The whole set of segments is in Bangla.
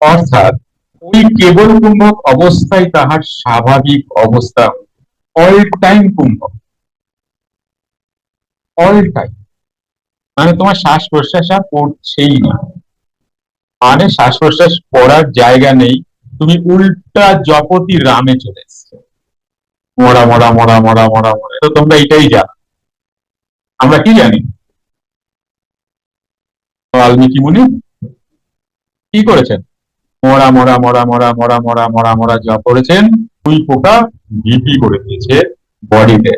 অর্থাৎ ওই কেবল কুম্ভক অবস্থায় তাহার স্বাভাবিক অবস্থা অল টাইম কুম্ভক অল টাইম মানে তোমার শ্বাস প্রশ্বাস আর পড়ছেই না। মানে শ্বাস প্রশ্বাস পড়ার জায়গা নেই। তুমি উল্টা জপতি রামে চলে এসছো। মরা মরা মরা মরা মরা মরা। তো তোমরা এটাই জানো। আমরা কি জানি? বাল্মীকি মুনি কি করেছেন? মরা মরা মরা মরা মরা মরা মরা মরা যা করেছেন দুই পোকা বিপি করে দিয়েছে বডিতে।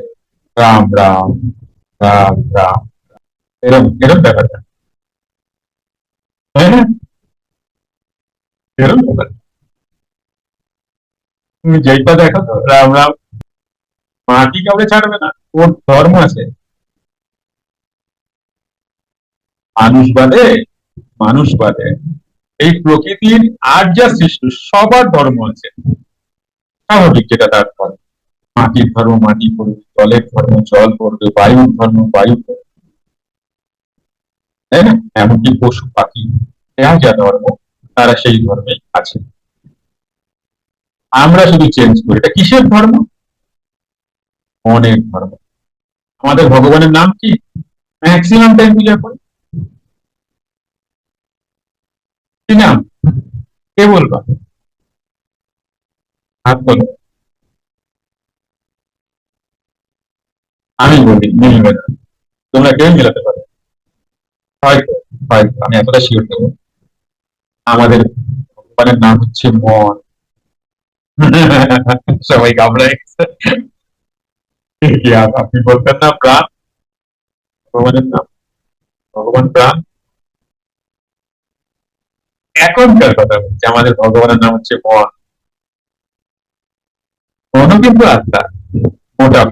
রাম রাম রাম রাম। এরম এরম ব্যাপারটা। এরম তুমি যেইটা দেখো রাম রাম। মাটি কাউকে ছাড়বে না? ওর ধর্ম আছে। মানুষ বাদে মানুষ বাদে। এই প্রকৃতির আর যা সৃষ্টি, সবার ধর্ম আছে। স্বাভাবিক যেটা তার ধর্ম। মাটির ধর্ম, মাটি পড়বে, জলের ধর্ম, জল পড়বে, বায়ুর ধর্ম, বায়ু পড়বে। তাই না? এমনকি পশু, পাখি যা যা ধর্ম, তারা সেই ধর্মে আছে। আমরা শুধু চেঞ্জ করি। এটা কিসের ধর্ম? অনেক ধর্ম। আমাদের ভগবানের নাম কি? ম্যাক্সিমাম টাইম পূজা করি। কি নাম? কে বলবা? হাত বলো। আমি বলি মিলবে না তোমরা কেউ মেলাতে পারো হয়তো হয়তো আমি এতটা শিওর দেবো। আমাদের ভগবানের নাম হচ্ছে মন। সবাই ঘাবড়ায়। আপনি বলতেন না, প্রাণ। ভগবানের নাম। ভগবান প্রাণ। এখনকার কথা বলছি, আমাদের ভগবানের নাম হচ্ছে মন। মনও কিন্তু আত্মা, মোটা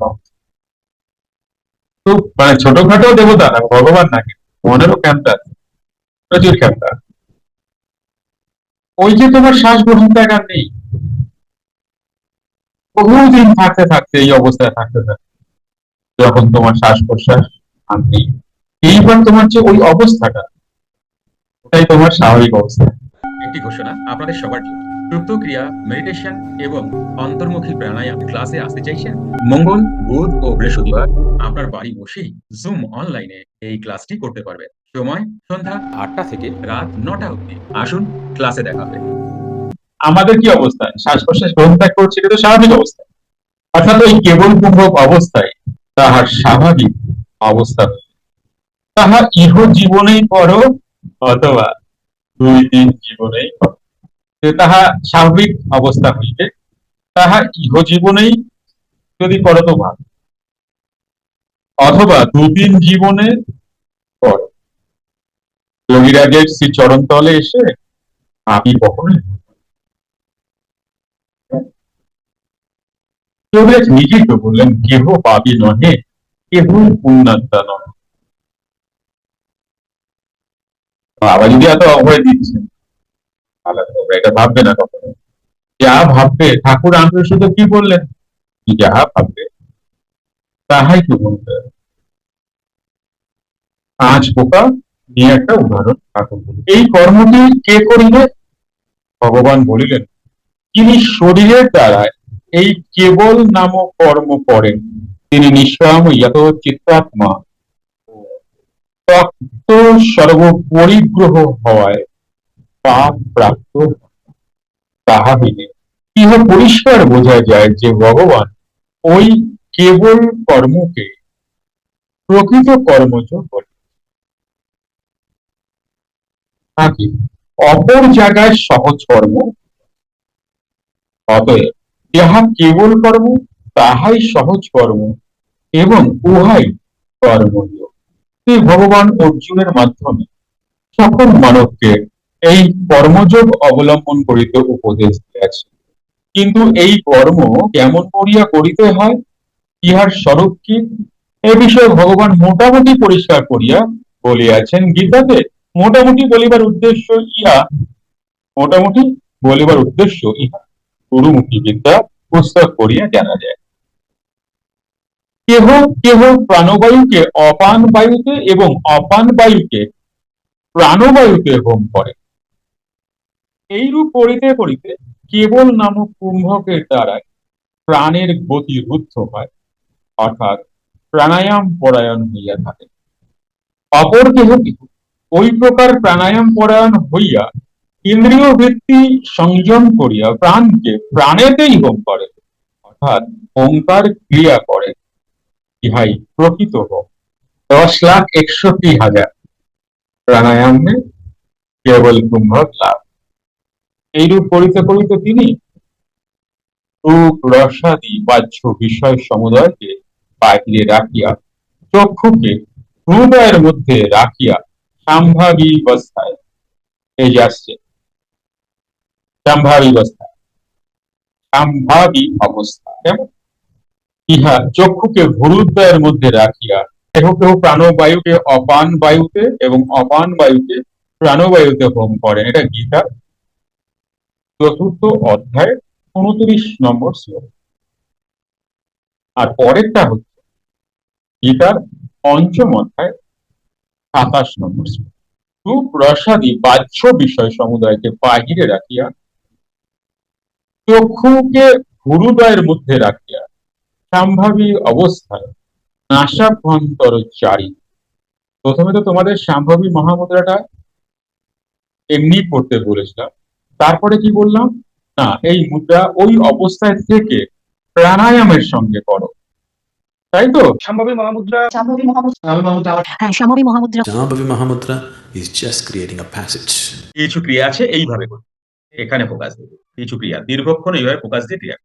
তো মানে ছোটখাটো দেবতা না, ভগবান নাকি মনেরও ক্ষমতা আছে, প্রচুর ক্ষমতা ওই যে তোমার শ্বাস গ্রহণ জায়গা নেই। বহুদিন থাকতে থাকতে, এই অবস্থায় থাকতে থাকতে, যখন তোমার শ্বাস প্রশ্বাস আর নেই, এইবার তোমার যে ওই অবস্থাটা, ওটাই তোমার স্বাভাবিক অবস্থা। একটি ঘোষণা আপনাদের সবার জন্য। সুপ্ত ক্রিয়া মেডিটেশন এবং অন্তর্মুখী প্রাণায়াম ক্লাসে আসতে চাইছেন? মঙ্গল, বুধ ও বৃহস্পতিবার আপনার বাড়ি বসেই জুম অনলাইনে এই ক্লাসটি করতে পারবেন। সময় সন্ধ্যা আটটা থেকে রাত নটা অবধি। আসুন ক্লাসে দেখা হবে। আমাদের কি অবস্থা? শ্বাস প্রশ্বাস গ্রহণ ত্যাগ করছে এটা তো স্বাভাবিক অবস্থা। অর্থাৎ এই কেবল কুম্ভক অবস্থায় তাহার স্বাভাবিক অবস্থা। তাহা ইহ জীবনেই করো অথবা দুই দিন জীবনেই তাহা স্বাভাবিক অবস্থা হইবে, তাহা ইহ জীবনেই যদি করো তো ভালো। অথবা দুদিন জীবনে করো। যোগীরাজের শ্রী চরণ তলে এসে আমি কখনোই যোগীরাজ নিজেই তো বললেন, কেহ পাবি নহে, কেহ পুণ্যাত্মা নয় বাবা যদি এত অভয় দিচ্ছেন তোমরা এটা ভাববে না কখনো। যা ভাববে, ঠাকুর আন্তর শুধু কি বললেন? যাহা ভাববে, তাহাই কি বলতে। পাঁচ পোকা নিয়ে একটা উদাহরণ ঠাকুর। এই কর্মটি কে করিলে ভগবান বলিলেন, তিনি শরীরের দ্বারা এই কেবল নামক কর্ম করেন। তিনি নিঃস্বাম, ইয়ত চিত্তাত্মা। তত্ত্ব সর্বপরিগ্রহ হওয়ায় পাপ প্রাপ্ত তাহা হইলে ইহ পরিষ্কার বোঝা যায় যে ভগবান ওই কেবল কর্মকে প্রকৃত কর্মজ বলে। নাকি অপর জায়গায় সহজ কর্ম? অতএব যাহা কেবল কর্ম, তাহাই সহজ কর্ম এবং উহাই কর্মযোগ শ্রী ভগবান অর্জুনের মাধ্যমে সকল মানবকে এই কর্মযোগ অবলম্বন করিতে উপদেশ দিয়াছে কিন্তু এই কর্ম কেমন করিয়া করিতে হয়? ইহার স্বরূপ কি? এ বিষয়ে ভগবান মোটামুটি পরিষ্কার করিয়া বলিয়াছেন, গীতাতে মোটামুটি বলিবার উদ্দেশ্য ইহা। মোটামুটি বলিবার উদ্দেশ্য ইহা। গুরুমুখী বিদ্যা পুস্তক করিয়া জানা যায়। কেহ কেহ প্রাণবায়ুকে অপান বায়ুতে এবং অপান বায়ুকে প্রাণবায়ুতে হোম করে। এইরূপ করিতে করিতে কেবল নামক কুম্ভকের দ্বারাই প্রাণের গতি রুদ্ধ হয়, অর্থাৎ প্রাণায়াম পরায়ণ হইয়া থাকে। অপর কেহ কেহ ওই প্রকার প্রাণায়াম পরায়ণ হইয়া ইন্দ্রিয় বৃত্তি সংযম করিয়া প্রাণকে প্রাণেতেই হোম করে, অর্থাৎ ওঙ্কার ক্রিয়া করে। ইহাই প্রকৃত হোম দশ লাখ একষট্টি হাজার। প্রাণায়াম কেবল কুম্ভক লাভ। এইরূপ করিতে করিতে তিনি রসাদি, বাহ্য, বিষয়, সমুদয়কে বাহিরে রাখিয়া, চক্ষুকে হৃদয়ের মধ্যে রাখিয়া সাম্ভাবী অবস্থায় এই আসছে সাম্ভাবী সাম্ভাবী অবস্থা। কেমন? ইহা চক্ষুকে ভূরুদ্বয়ের মধ্যে রাখিয়া কেহ কেহ প্রাণবায়ুকে অপান বায়ুতে এবং অপান বায়ুকে প্রাণবায়ুতে হোম করেন। এটা গীতা। চতুর্থ অধ্যায়, উনত্রিশ নম্বর শ্লোক। আর পরেরটা হচ্ছে গীতার পঞ্চম অধ্যায়, সাতাশ নম্বর শ্লোক। রূপ বাহ্য বিষয় সমুদায়কে বাহিরে রাখিয়া চক্ষুকে হৃদয়ের মধ্যে রাখিয়া সাম্ভাবী অবস্থায় নাসাভ্যন্তর চারি। প্রথমে তো তোমাদের সাম্ভাবী মহামুদ্রাটা এমনি করতে বলেছিলাম। তারপরে কি বললাম? না এই মুদ্রা ওই অবস্থায় থেকে প্রাণায়ামের সঙ্গে করো। তাই তো? সম্ভাবী মহামুদ্রা. সম্ভাবী মহামুদ্রা। হ্যাঁ Mahamudra. Shambhavi Mahamudra is just creating a passage. কিছু ক্রিয়া আছে এইভাবে করবে এখানে ফোকাস দেবে। কিছু ক্রিয়া। দীর্ঘক্ষণ এইভাবে ফোকাস দিয়ে ক্রিয়া।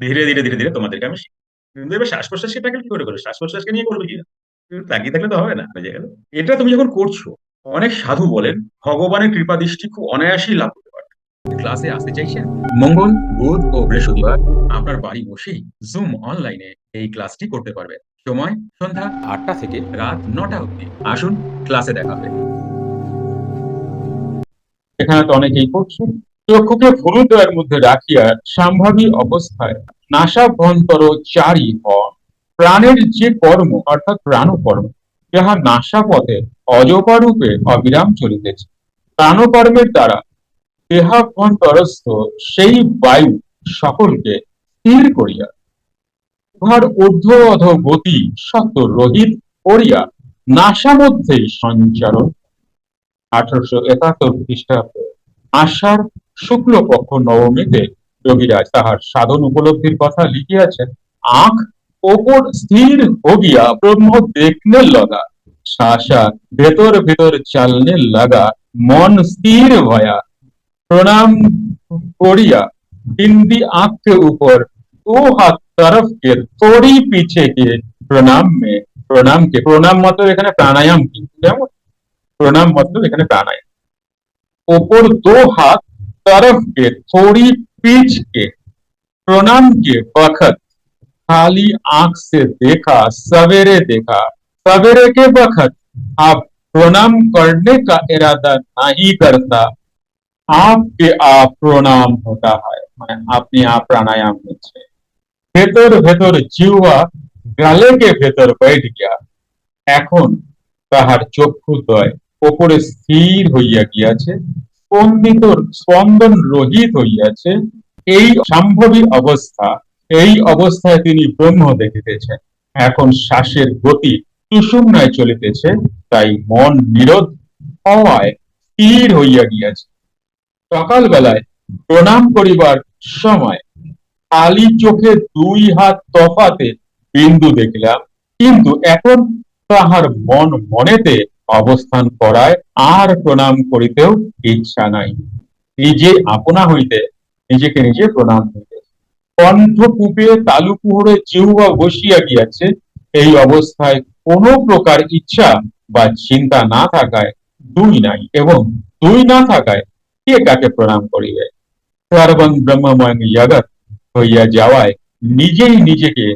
ধীরে ধীরে ধীরে ধীরে তোমাদেরকে আমি কিন্তু এবার শ্বাস প্রশ্বাসকে ট্যাকেল কি করে করবে শ্বাস প্রশ্বাসকে নিয়ে করবে কি? তাকিয়ে থাকলে তো হবে না বুঝে গেল। এটা তুমি যখন করছ, অনেক সাধু বলেন, ভগবানের কৃপা দৃষ্টি খুব অনায়াসেই লাভ করতে পারবে। ক্লাসে আসতে চাইছেন? মঙ্গল, বুধ ও বৃহস্পতিবার আপনার বাড়ি বসেই জুম অনলাইনে এই ক্লাসটি করতে পারবেন সময় সন্ধ্যা আটটা থেকে রাত নটা অবধি। আসুন, ক্লাসে দেখা হবে। এখানে তো অনেকেই করছে চক্ষুকে ভূরুদ্বয়ের মধ্যে রাখিয়া সাম্ভাবী অবস্থায় নাসাভ্যন্তর চারি হন। প্রাণের যে কর্ম, অর্থাৎ প্রাণকর্ম, যাহা নাসাপথে অজপারূপে অবিরাম চলিতেছে, প্রাণকর্মের দ্বারা দেহাভ্যন্তরস্থ সেই বায়ু সকলকে স্থির করিয়া, উহার ঊর্ধ্ব অধ গতি সত্য রহিত করিয়া নাসা মধ্যেই সঞ্চারণ। আঠারোশো একাত্তর খ্রিস্টাব্দে আষাঢ় শুক্লপক্ষ নবমীতে যোগীরাজ তাহার সাধন উপলব্ধির কথা লিখিয়াছেন আখ ওপর স্থির হগিয়া ব্রহ্ম দেখনে লগা শাসা ভেতর ভেতর চালনে লাগা মন স্থির ভয়া प्रणाम कोरिया बिंदी आंख के ऊपर दो हाथ तरफ के थोड़ी पीछे के प्रणाम में প্রণাম কে প্রণাম মতলব এখানে প্রাণায়াম কিন্তু যেমন প্রণাম মতলব এখানে প্রাণায়াম ওপর दो हाथ तरफ के थोड़ी पीछ के प्रणाम के वक्त खाली आंख से देखा सवेरे देखा सवेरे के वक्त आप प्रणाम करने का इरादा नहीं करता आपके आप প্রণাম হতা হয় মানে আপনি আপ প্রাণায়াম হচ্ছে ভেতর ভেতর জিহ্বা গালে কে ভেতর बैठ গিয়া এখন তাহার চক্ষুদ্বয় ওপরে স্থির হইয়া গিয়াছে স্পন্দিত স্পন্দন রহিত হইয়াছে, এই সম্ভবী অবস্থা, এই অবস্থায় তিনি ব্রহ্ম দেখিতেছেন। এখন শ্বাসের গতি সুষুম্নায় চলিতেছে, তাই মন নিরোধ হওয়ায় স্থির হইয়া গিয়াছে। সকালবেলায় প্রণাম করিবার সময় খালি চোখে দুই হাত তফাতে বিন্দু দেখলাম, কিন্তু এখন তাহার মন মনেতে অবস্থান করায় আর প্রণাম করিতেও ইচ্ছা নাই। নিজে আপনা হইতে, নিজেকে নিজে প্রণাম হইতে কণ্ঠ কূপে তালু কুহরে জিহ্বা বসিয়া গিয়াছে, এই অবস্থায় কোনো প্রকার ইচ্ছা বা চিন্তা না থাকায় দুই নাই এবং দুই না থাকায় কে কাকে প্রণাম করিবে? সর্বং ব্রহ্মময় জগৎ হইয়া যাওয়ায় নিজেই নিজেকে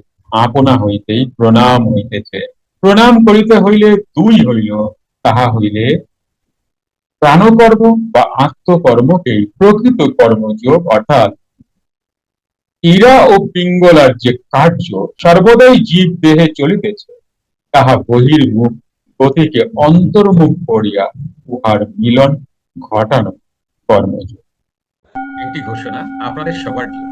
আপনা হইতেই প্রণাম হইতেছে। প্রণাম করিতে হইলে দুই হইল তাহা হইলে প্রাণকর্ম বা আত্মকর্মকেই প্রকৃত কর্মযোগ অর্থাৎ ইরা ও পিঙ্গলার যে কার্য সর্বদাই জীব দেহে চলিতেছে, তাহা বহির্মুখ গতিকে অন্তর্মুখ করিয়া উহার মিলন ঘটানো কর্মযোগ। একটি ঘোষণা আপনাদের সবার জন্য।